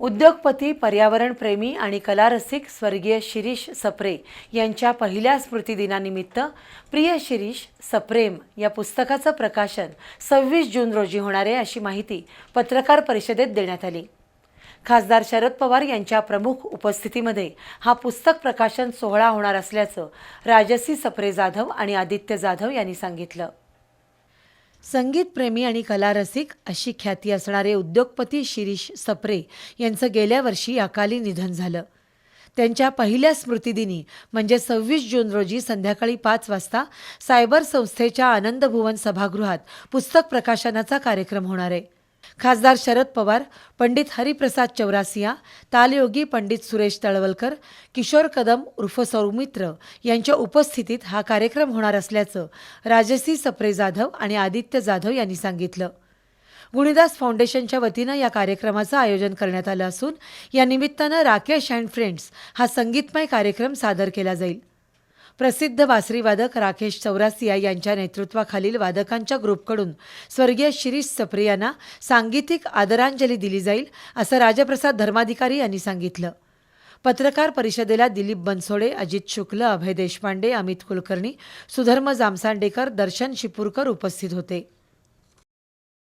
उद्योगपती पर्यावरणप्रेमी आणि कलारसिक स्वर्गीय शिरीष सप्रे यांच्या पहिल्या स्मृतिदिनानिमित्त प्रिय शिरीष सप्रेम या पुस्तकाचं प्रकाशन सव्वीस जून रोजी होणार आहे अशी माहिती पत्रकार परिषदेत देण्यात आली. खासदार शरद पवार यांच्या प्रमुख उपस्थितीमध्ये हा पुस्तक प्रकाशन सोहळा होणार असल्याचं राजसी सप्रे जाधव आणि आदित्य जाधव यांनी सांगितलं. संगीतप्रेमी आणि कलारसिक अशी ख्याती असणारे उद्योगपती शिरीष सप्रे यांचं गेल्या वर्षी अकाली निधन झालं. त्यांच्या पहिल्या स्मृतिदिनी म्हणजे सव्वीस जून रोजी संध्याकाळी पाच वाजता सायबर संस्थेच्या आनंदभुवन सभागृहात पुस्तक प्रकाशनाचा कार्यक्रम होणार आहे. खासदार शरद पवार पंडित हरिप्रसाद चौरासिया तालयोगी पंडित सुरेश तळवलकर किशोर कदम उर्फ सौमित्र यांच्या उपस्थितीत हा कार्यक्रम होणार असल्याचं राजसी सप्रे जाधव आणि आदित्य जाधव यांनी सांगितलं. गुणीदास फाउंडेशनच्या वतीनं या कार्यक्रमाचं आयोजन करण्यात आलं असून या निमित्तानं राकेश अँड फ्रेंड्स हा संगीतमय कार्यक्रम सादर केला जाईल. प्रसिद्ध बासरीवादक राकेश चौरासिया यांच्या नेतृत्वाखालील वादकांच्या ग्रुपकडून स्वर्गीय शिरीष सप्रे यांना सांगीतिक आदरांजली दिली जाईल असं राजप्रसाद धर्माधिकारी यांनी सांगितलं. पत्रकार परिषदेला दिलीप बनसोडे अजित शुक्ल अभय देशपांडे अमित कुलकर्णी सुधर्म जामसांडेकर दर्शन शिपूरकर उपस्थित होते.